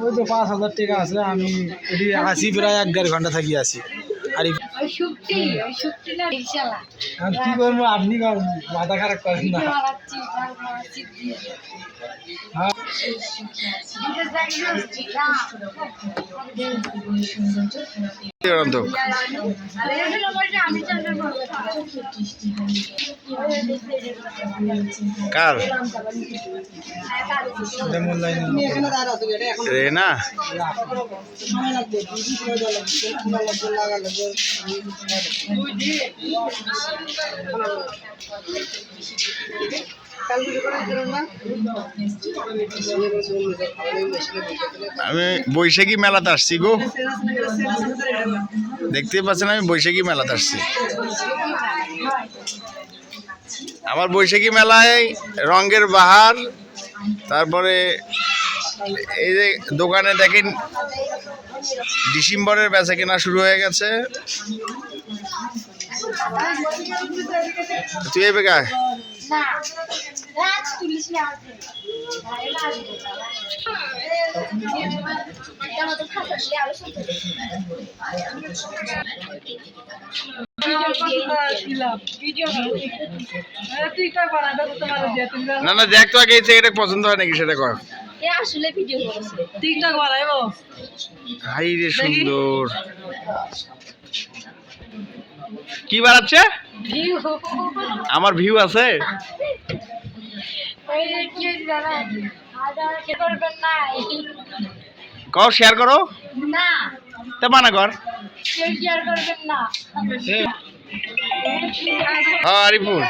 ওই তো পাঁচ হাজার টাকা আছে আমি এটি আসি প্রায় এক দেড় ঘণ্টা থাকি আসি। আর কি করব আপনি মাথা খারাপ করেন না। হ্যাঁ। আমি কার? এটা মূল্যায়ন রে না আমি বৈশাখী মেলাতে আসছি গো। দেখতে পাচ্ছেন আমি বৈশাখী মেলাতে আসছি। আমার বৈশাখী মেলায় রঙের বাহার, তারপরে এই যে দোকানে দেখেন ডিসেম্বরের বেচা কেনা শুরু হয়ে গেছে। তুই এই বেকার? না না, দেখ তো আগে জায়গাটা পছন্দ হয় নাকি সেটা কর। আসলে ভিডিও টিকটক বানাইবো হাই রে সুন্দর। কি বাড়াচ্ছে? আমার ভিউ আছে? কি জানা করবেন না কও শেয়ার করো। না। তা মানা কর। শেয়ার করবেন না। হ্যাঁ আরিফুল।